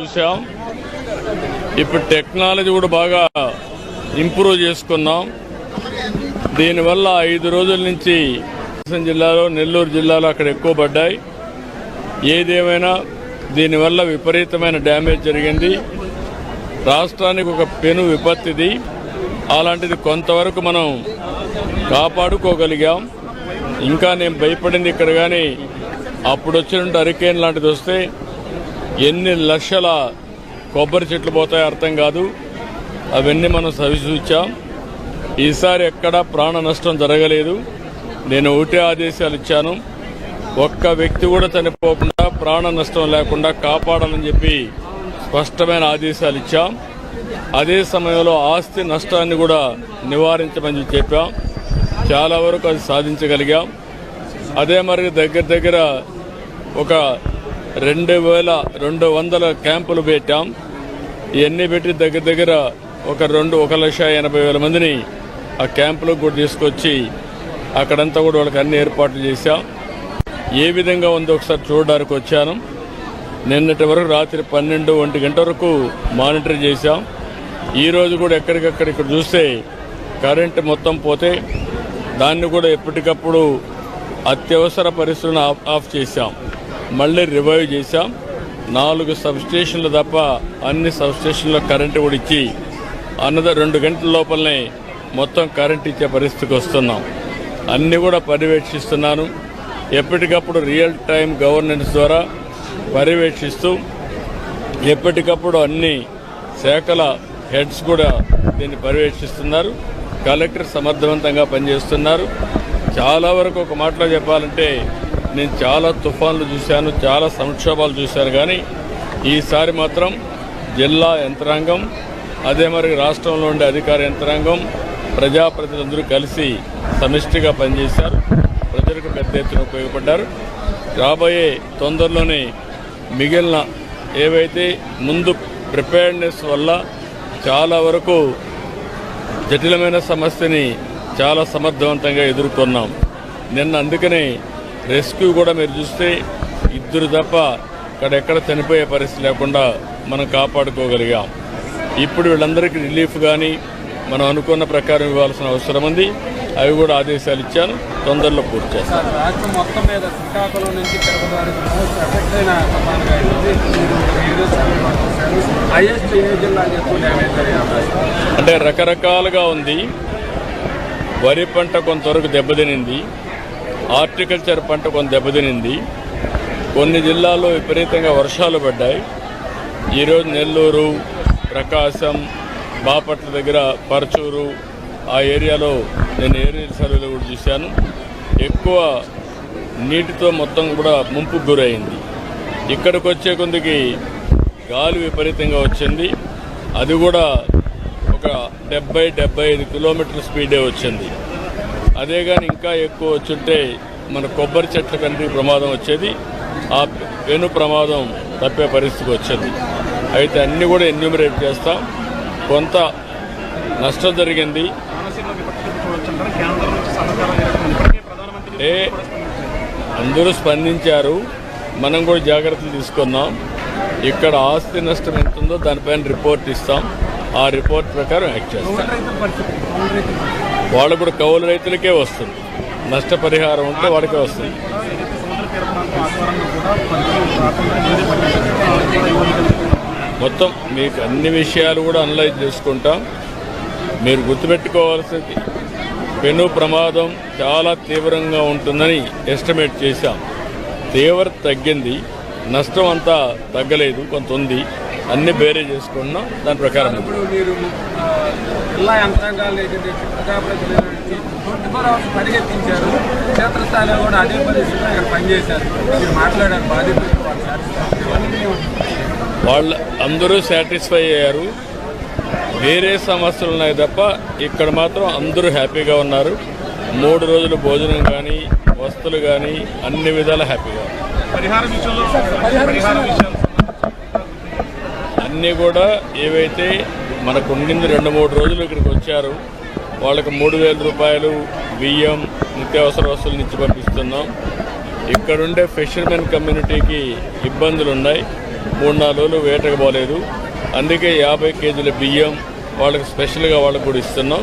చూసాం ఇప్పుడు టెక్నాలజీ కూడా బాగా ఇంప్రూవ్ చేసుకున్నాం. దీనివల్ల ఐదు రోజుల నుంచి కృష్ణ జిల్లాలో నెల్లూరు జిల్లాలో అక్కడ ఎక్కువ పడ్డాయి. ఏదేమైనా దీనివల్ల విపరీతమైన డ్యామేజ్ జరిగింది. రాష్ట్రానికి ఒక పెను విపత్తిది. అలాంటిది కొంతవరకు మనం కాపాడుకోగలిగాం. ఇంకా నేను భయపడింది ఇక్కడ కానీ అప్పుడు వచ్చినట్టు హరికేన్ లాంటిది వస్తే ఎన్ని లక్షల కొబ్బరి చెట్లు పోతాయో అర్థం కాదు. అవన్నీ మనం సవిచూచాం ఈసారి ఎక్కడా ప్రాణ నష్టం జరగలేదు. నేను ఒకటే ఆదేశాలు ఇచ్చాను. ఒక్క వ్యక్తి కూడా చనిపోకుండా ప్రాణ నష్టం లేకుండా కాపాడాలని చెప్పి స్పష్టమైన ఆదేశాలు ఇచ్చాం. అదే సమయంలో ఆస్తి నష్టాన్ని కూడా నివారించమని చెప్పాం. చాలా వరకు అది సాధించగలిగాం. అదే మరి దగ్గర దగ్గర ఒక రెండు వేల రెండు వందల క్యాంపులు పెట్టాం. ఇవన్నీ పెట్టి దగ్గర దగ్గర ఒక రెండు ఒక లక్ష ఎనభై వేల మందిని ఆ క్యాంపులకు కూడా తీసుకొచ్చి అక్కడంతా కూడా వాళ్ళకి అన్ని ఏర్పాట్లు చేశాం. ఏ విధంగా ఉందో ఒకసారి చూడడానికి వచ్చాను. నిన్నటి వరకు రాత్రి పన్నెండు ఒంటి గంట వరకు మానిటర్ చేశాం. ఈరోజు కూడా ఎక్కడికక్కడ ఇక్కడ చూస్తే కరెంటు మొత్తం పోతే దాన్ని కూడా ఎప్పటికప్పుడు అత్యవసర పరిస్థితులను ఆఫ్- ఆఫ్ చేశాం. మళ్ళీ రివైవ్ చేశాం. నాలుగు సబ్స్టేషన్లు తప్ప అన్ని సబ్స్టేషన్లో కరెంటు కూడా ఇచ్చి అన్నద రెండు గంటల లోపలనే మొత్తం కరెంట్ ఇచ్చే పరిస్థితికి వస్తున్నాం. అన్ని కూడా పర్యవేక్షిస్తున్నాను. ఎప్పటికప్పుడు రియల్ టైం గవర్నెన్స్ ద్వారా పర్యవేక్షిస్తూ ఎప్పటికప్పుడు అన్ని శాఖల హెడ్స్ కూడా దీన్ని పర్యవేక్షిస్తున్నారు. కలెక్టర్ సమర్థవంతంగా పనిచేస్తున్నారు. చాలా వరకు ఒక మాటలో చెప్పాలంటే నేను చాలా తుఫాన్లు చూశాను చాలా సంక్షోభాలు చూశాను కానీ ఈసారి మాత్రం జిల్లా యంత్రాంగం అదే మరి రాష్ట్రంలో ఉండే అధికార యంత్రాంగం ప్రజాప్రతినిధులందరూ కలిసి సమిష్టిగా పనిచేశారు. ప్రజలకు పెద్ద ఎత్తున ఉపయోగపడ్డారు. రాబోయే తొందరలోనే మిగిలిన ఏవైతే ముందు ప్రిపేర్నెస్ వల్ల చాలా వరకు జటిలమైన సమస్యని చాలా సమర్థవంతంగా ఎదుర్కొన్నాం. నిన్న అందుకనే రెస్క్యూ కూడా మీరు చూస్తే ఇద్దరు తప్ప అక్కడెక్కడ చనిపోయే పరిస్థితి లేకుండా మనం కాపాడుకోగలిగాం. ఇప్పుడు వీళ్ళందరికీ రిలీఫ్ కానీ మనం అనుకున్న ప్రకారం ఇవ్వాల్సిన అవసరం ఉంది. అవి కూడా ఆదేశాలు ఇచ్చాను. తొందరలో పూర్తి చేస్తాను? అంటే రకరకాలుగా ఉంది. వరి పంట కొంతవరకు దెబ్బతినింది. హార్టికల్చర్ పంట కొంత దెబ్బతినింది. కొన్ని జిల్లాల్లో విపరీతంగా వర్షాలు పడ్డాయి. ఈరోజు నెల్లూరు ప్రకాశం బాపట్ల దగ్గర పరచూరు ఆ ఏరియాలో నేను ఏరియల్ సర్వేలో కూడా చూశాను. ఎక్కువ నీటితో మొత్తం కూడా ముంపుకు గురైంది. ఇక్కడికి వచ్చే కొందికి గాలి విపరీతంగా వచ్చింది. అది కూడా ఒక డెబ్బై డెబ్బై ఐదు కిలోమీటర్ల స్పీడే వచ్చింది. అదే కానీ ఇంకా ఎక్కువ వచ్చుంటే మన కొబ్బరి చెట్ల కంటే ప్రమాదం వచ్చేది. ఆ పెను ప్రమాదం తప్పే పరిస్థితికి వచ్చేది. అయితే అన్నీ కూడా ఎన్యూమరేట్ చేస్తాం. కొంత నష్టం జరిగింది. ఏ అందరూ స్పందించారు. మనం కూడా జాగ్రత్తలు తీసుకున్నాం ఇక్కడ ఆస్తి నష్టం ఎంత ఉందో దానిపైన రిపోర్ట్ ఇస్తాం. ఆ రిపోర్ట్ ప్రకారం యాక్ట్ చేస్తాం. వాళ్ళు కూడా కౌలు రైతులకే వస్తుంది. నష్టపరిహారం ఉంటే వాడికే వస్తుంది. మొత్తం మీకు అన్ని విషయాలు కూడా అనలైజ్ చేసుకుంటాం. మీరు గుర్తుపెట్టుకోవాల్సింది పెను ప్రమాదం చాలా తీవ్రంగా ఉంటుందని ఎస్టిమేట్ చేశాం. తీవ్రత తగ్గింది నష్టం అంతా తగ్గలేదు కొంత ఉంది. అన్ని బేరే చేసుకున్నాం. దాని ప్రకారం. ఇప్పుడు మీరు జిల్లా యంత్రాంగాలు ప్రజాప్రతినిధులు పరిగెత్తించారు. క్షేత్రస్థాయిలో కూడా అదే పరిస్థితిలో పనిచేశారు. మీరు మాట్లాడారు బాధితులు వాళ్ళు అందరూ సాటిస్ఫై అయ్యారు. వేరే సమస్యలు ఉన్నాయి తప్ప ఇక్కడ మాత్రం అందరూ హ్యాపీగా ఉన్నారు. మూడు రోజులు భోజనం కానీ వస్తువులు కానీ అన్ని విధాలా హ్యాపీగా ఉన్నారు. పరిహార విషయంలో పరిహార విషయాలు అన్నీ కూడా ఏవైతే మనకు ఉండింది రెండు మూడు రోజులు ఇక్కడికి వచ్చారు వాళ్ళకి మూడు వేల రూపాయలు బియ్యం నిత్యావసర వస్తువులు ఇచ్చి పంపిస్తున్నాం. ఇక్కడుండే ఫిషర్మెన్ కమ్యూనిటీకి ఇబ్బందులు ఉన్నాయి మూడు నాలుగు రోజులు వేటకు పోలేదు. అందుకే యాభై కేజీల బియ్యం వాళ్ళకి స్పెషల్గా వాళ్ళకి కూడా ఇస్తున్నాం.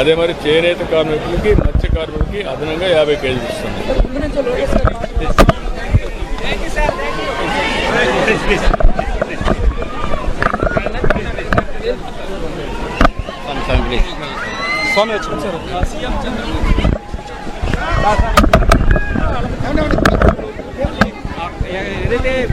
అదే మరి చేనేత కార్మికులకి మత్స్య కార్మికులకి అదనంగా యాభై కేజీలు ఇస్తున్నాం. 선에 참새로. 아, 예, 예, 예.